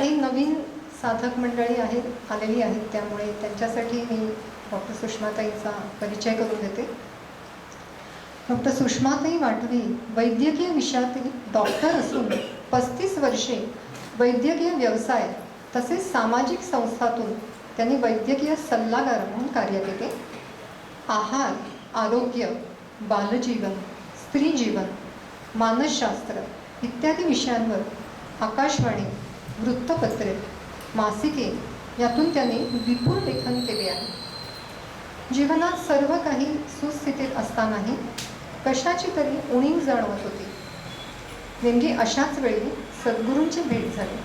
काही नवीन साधक मंडळी आहेत आलेली आहेत त्यामुळे त्यांच्यासाठी मी डॉक्टर सुषमाताईंचा परिचय करून देते. डॉक्टर सुषमाताई वाटवी वैद्यकीय विषयातील डॉक्टर असून पस्तीस वर्षे वैद्यकीय व्यवसाय तसेच सामाजिक संस्थातून त्यांनी वैद्यकीय सल्लागार म्हणून कार्य केले. आहार आरोग्य बालजीवन स्त्रीजीवन मानसशास्त्र इत्यादी विषयांवर आकाशवाणी वृत्तपत्रे मासिके यातून त्याने विपुल लेखन केले आहे. जीवनात सर्व काही सुस्थितीत असतानाही कशाची तरी उणीव जाणवत होती. नेमकी अशाच वेळी सद्गुरूंची भेट झाली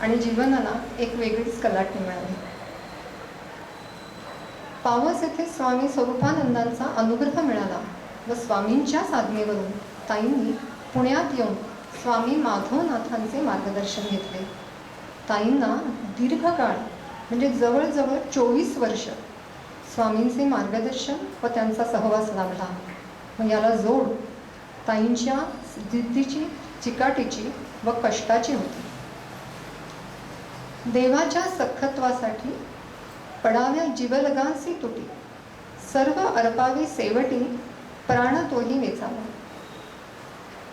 आणि जीवनाला एक वेगळीच कलाटणी मिळाली. पावस येथे स्वामी स्वरूपानंदांचा अनुग्रह मिळाला व स्वामींच्या साधनेवरून ताईंनी पुण्यात येऊन स्वामी माधवनाथांचे मार्गदर्शन घेतले. ताईंना दीर्घकाळ म्हणजे जवळजवळ चोवीस वर्ष स्वामींचे मार्गदर्शन व त्यांचा सहवास लाभला. व याला जोड ताईंच्या जिद्दीची चिकाटीची व कष्टाची होती. देवाच्या सखत्वासाठी पडाव्या जीवलगांसी तुटी सर्व अर्पावी सेवटी प्राण तोही वेचावा.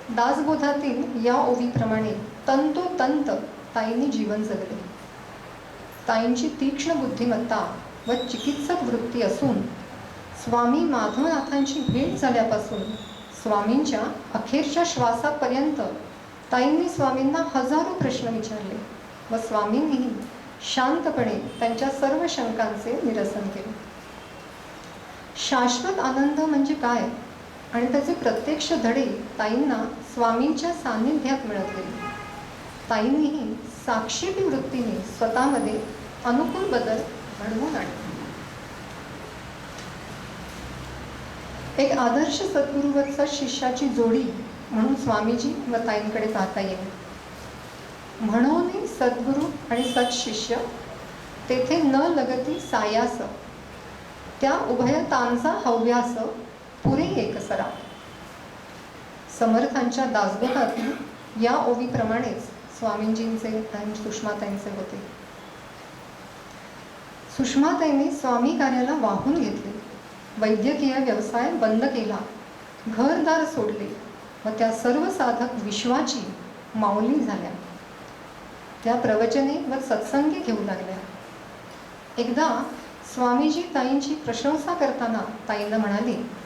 दासबोधातील या ओवीप्रमाणे तंतोतंत ताईंनी जीवन जगले. ताईंची तीक्ष्ण बुद्धिमत्ता व चिकित्सक वृत्ती असून स्वामी माधवनाथांची भेट झाल्यापासून स्वामींच्या अखेरच्या श्वासापर्यंत ताईंनी स्वामींना हजारो प्रश्न विचारले व स्वामींनीही शांतपणे त्यांच्या सर्व शंकांचे निरसन केले. शाश्वत आनंद म्हणजे काय? आणि त्याचे प्रत्यक्ष धडे ताईंना स्वामींच्या सान्निध्यात मिळत गेले. ताईंनीही साक्षेपी वृत्तीने स्वतःमध्ये अनुकूल बदल घडवून आणले. एक आदर्श सद्गुरूवरचा शिष्याची जोडी म्हणून स्वामीजी व ताईंकडे पाहता येईल. म्हणून सद्गुरू आणि सत्शिष्य तेथे न लगती सायास त्या उभयतांचा हव्यास पुरे एकसरा समर्थांच्या दासबोधातील या ओवीप्रमाणेच स्वामींजींचे आणि सुषमाताईंचे होते. सुषमाताईंनी स्वामी कार्याला वाहून घेतले. वैद्यकीय व्यवसाय बंद केला. घरदार सोडले व त्या सर्व साधक विश्वाची माऊली झाल्या. त्या प्रवचने व सत्संगी घेऊ लागल्या. एकदा स्वामीजी ताईंची प्रशंसा करताना ताईंना म्हणाले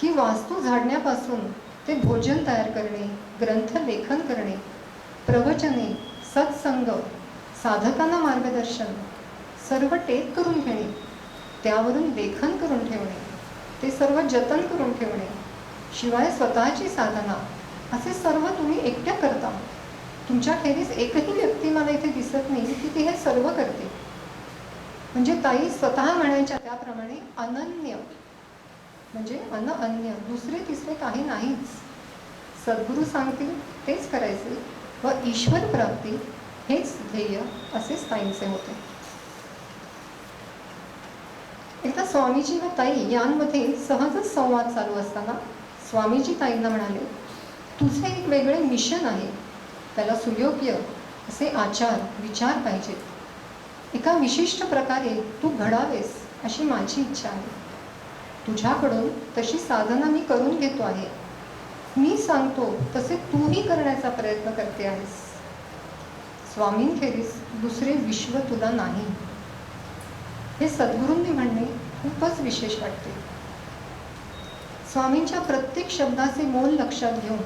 की वास्तू झाडण्यापासून ते भोजन तयार करणे ग्रंथ लेखन करणे प्रवचने सत्संग साधकांना मार्गदर्शन सर्व टेक करून घेणे त्यावरून लेखन करून ठेवणे ते सर्व जतन करून ठेवणे शिवाय स्वतःची साधना असे सर्व तुम्ही एकट्या करता. तुमच्या खेरीज एकही व्यक्ती मला इथे दिसत नाही की ती हे सर्व करते. म्हणजे ताई स्वतः म्हणायच्या त्याप्रमाणे अनन्य. म्हणजे अन अन्य दुसरे तिसरे काही नाहीच. सद्गुरू सांगतील तेच करायचे व ईश्वर प्राप्ती हेच ध्येय असे ताईंचे होते. एकदा स्वामीजी व ताई यांमध्ये सहजच संवाद चालू असताना स्वामीजी ताईंना म्हणाले तुझे एक वेगळे मिशन आहे. त्याला सुयोग्य असे आचार विचार पाहिजेत. एका विशिष्ट प्रकारे तू घडावेस अशी माझी इच्छा आहे. तुझ्याकडून तशी साधना मी करून घेतो आहे. मी सांगतो तसे तूही करण्याचा प्रयत्न करते आहेस. स्वामींखेरीस दुसरे विश्व तुला नाही. हे सद्गुरूंनी म्हणणे खूपच विशेष वाटते. स्वामींच्या प्रत्येक शब्दाचे मोल लक्षात घेऊन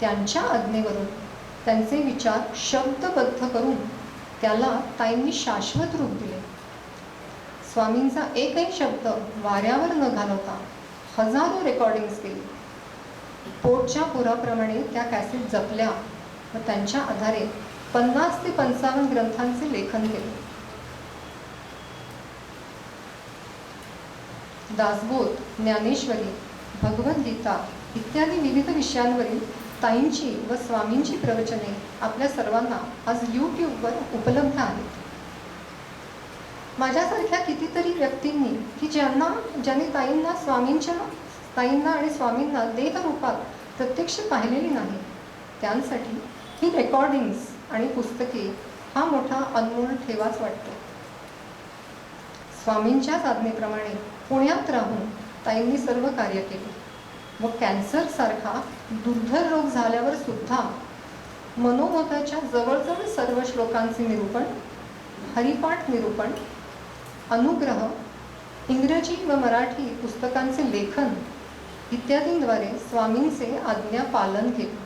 त्यांच्या आज्ञेवरून त्यांचे विचार शब्दबद्ध करून त्याला ताईंनी शाश्वत रूप दिले. स्वामींचा एकही शब्द वाऱ्यावर न घालवता हजारो रेकॉर्डिंग्स केली. पोटच्या पुराप्रमाणे त्या कॅसेट जपल्या व त्यांच्या आधारे पन्नास ते पंचावन्न ग्रंथांचे लेखन केले. दासबोध ज्ञानेश्वरी भगवद्गीता इत्यादी विविध विषयांवरील ताईंची व स्वामींची प्रवचने आपल्या सर्वांना आज यूट्यूबवर उपलब्ध आहेत. माझ्यासारख्या कितीतरी व्यक्तींनी की ज्यांना ज्यांनी ताईंना स्वामींच्या ताईंना आणि स्वामींना देहरूपात प्रत्यक्ष पाहिलेली नाही त्यांसाठी ही रेकॉर्डिंग्स आणि पुस्तके हा मोठा अनमोल ठेवाच वाटतो. स्वामींच्या साधनेप्रमाणे पुण्यात राहून ताईंनी सर्व कार्य केले. व कॅन्सरसारखा दुर्धर रोग झाल्यावर सुद्धा मनोमताच्या जवळजवळ सर्व श्लोकांचे निरूपण हरिपाठ निरूपण अनुग्रह इंग्रजी व मराठी पुस्तकांचे लेखन इत्यादींद्वारे स्वामींचे आज्ञा पालन केले.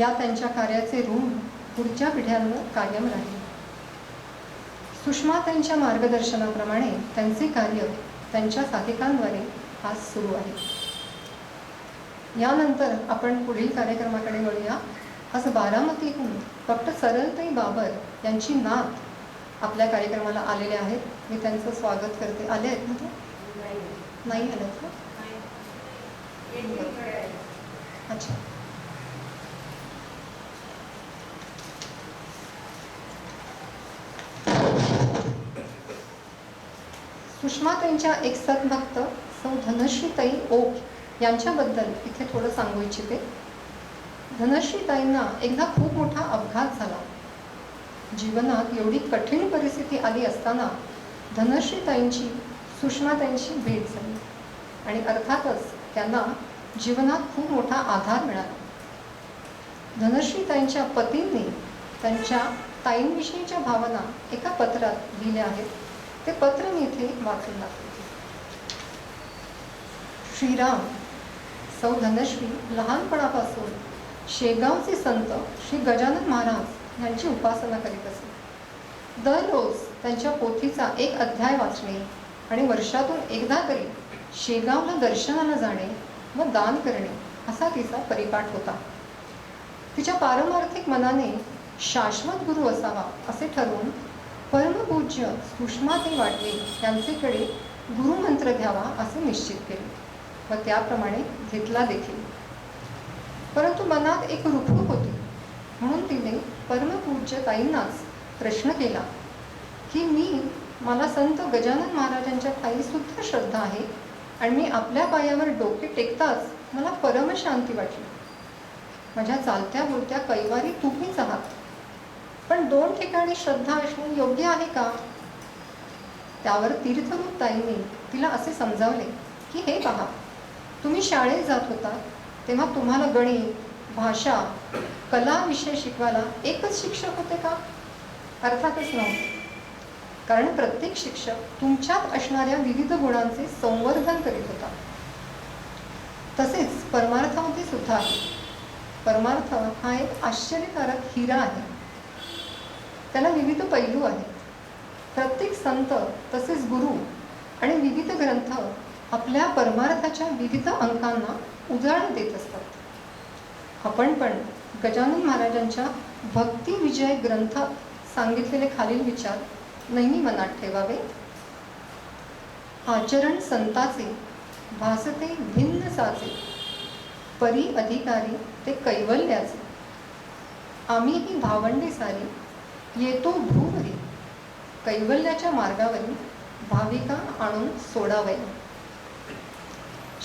या त्यांच्या कार्याचे ऋण पुढच्या पिढ्यांवर कायम राहील. सुषमा त्यांच्या मार्गदर्शनाप्रमाणे त्यांचे कार्य त्यांच्या साधिकांद्वारे आज सुरू आहे. यानंतर आपण पुढील कार्यक्रमाकडे वळूया. आज बारामतीहून डॉक्टर सरलताई बाबर यांची नात आपल्या कार्यक्रमाला आलेले आहेत. मी त्यांचं स्वागत करते. आले आहेत ना ते? नाही आले का? अच्छा. सुषमा त्यांच्या एक सद्भक्त सौ धनश्रीताई ओक यांच्याबद्दल इथे थोडं सांगू इच्छिते. धनश्रीताईंना एकदा खूप मोठा अपघात झाला. जीवनात एवढी कठीण परिस्थिती आली असताना धनश्रीताईंची सुषमाताईंची भेट झाली. आणि अर्थातच त्यांना जीवनात खूप मोठा आधार मिळाला. धनश्रीताईंच्या पतींनी त्यांच्या ताईंविषयीच्या भावना एका पत्रात लिहिल्या आहेत. ते पत्र मी इथे वाचून दाखवते. श्रीराम सौ धनश्री लहानपणापासून शेगावचे संत श्री गजानन महाराज यांची उपासना करीत असे. दररोज त्यांच्या पोथीचा एक अध्याय वाचणे आणि वर्षातून एकदा तरी शेगावला दर्शनाला जाणे व दान करणे असा तिचा परिपाठ होता. तिच्या पारमार्थिक मनाने शाश्वत गुरु असावा असे ठरवून परमपूज्य सुषमाते वाटवे यांचेकडे गुरुमंत्र घ्यावा असे निश्चित केले व त्याप्रमाणे घेतला देखील. परंतु मनात एक रुखरुख होती. म्हणून तिने परमपूज्य ताईंनाच प्रश्न केला की मी मला संत गजानन महाराजांच्या ताईसुद्धा श्रद्धा आहे आणि मी आपल्या पायावर डोके टेकताच मला परमशांती वाटली. माझ्या चालत्या बोलत्या कैवारी तुम्हीच आहात पण दोन ठिकाणी श्रद्धा असणे योग्य आहे का? त्यावर तीर्थरूप ताईंनी तिला असे समजावले की हे पहा तुम्ही शाळेत जात होता तेव्हा तुम्हाला गणित भाषा कला विषय शिकवायला एकच शिक्षक होते का? अर्थातच नव्हते. कारण प्रत्येक शिक्षक तुमच्यात असणाऱ्या विविध गुणांचे संवर्धन करीत होता. तसेच परमार्थामध्ये सुद्धा आहे. परमार्थ हा एक आश्चर्यकारक हिरा आहे. त्याला विविध पैलू आहेत. प्रत्येक संत तसेच गुरु आणि विविध ग्रंथ आपल्या परमार्थाच्या विविध अंकांना उजाळा देत असतात. आपण पण गजानन महाराजांच्या भक्ती विजय ग्रंथात सांगितलेले खालील विचार नेहमी मनात ठेवावे. आचरण संताचे भासते भिन्न साचे परी अधिकारी ते कैवल्याचे. आम्ही ही भावंडे सारी येतो भूवरी कैवल्याच्या मार्गावरील भाविका आणून सोडावे.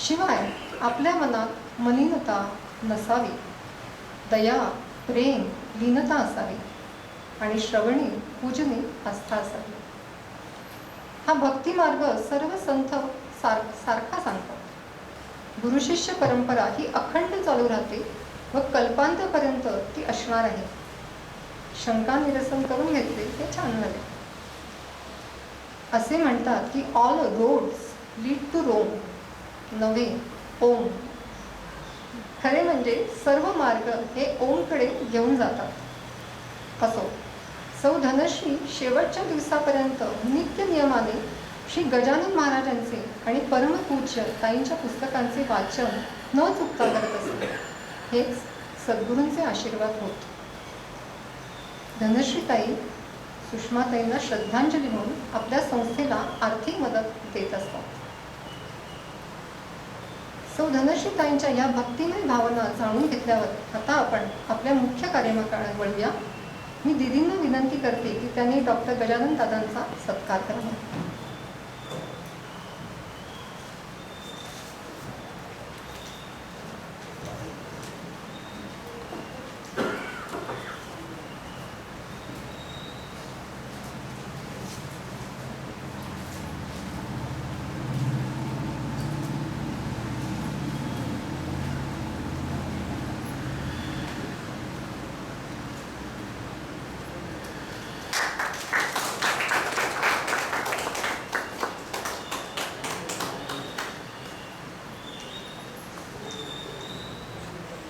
शिवाय आपल्या मनात मलिनता नसावी. दया प्रेम लीनता असावी आणि श्रवणी पूजनी आस्था असावी. हा भक्ती मार्ग सर्व संत सार सारखा सांगतात. गुरुशिष्य परंपरा ही अखंड चालू राहते व कल्पांतपर्यंत ती असणार आहे. शंका निरसन करून घेतले हे छान झाले. असे म्हणतात की all roads lead to Rome नव्हे ओम खरे म्हणजे सर्व मार्ग हे ओमकडे घेऊन जातात. असो सौ धनश्री शेवटच्या दिवसापर्यंत नित्य नियमाने श्री गजानन महाराजांचे आणि परमपूज्य ताईंच्या पुस्तकांचे वाचन न चुकता करत असे हेच सद्गुरूंचे आशीर्वाद होत. धनश्रीताई सुषमाताईंना श्रद्धांजली म्हणून आपल्या संस्थेला आर्थिक मदत देत असतात. सौ धनश्रीताईंच्या या भक्तिमय भावना जाणून घेतल्यावर आता आपण आपल्या मुख्य कार्यक्रमाकडे वळूया. मी दिदींना विनंती करते की त्यांनी डॉक्टर गजानन दादांचा सत्कार करावा.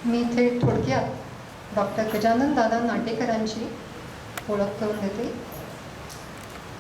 मी इथे थोडक्यात डॉक्टर गजानन दादा नाटेकरांची ओळख करून देते.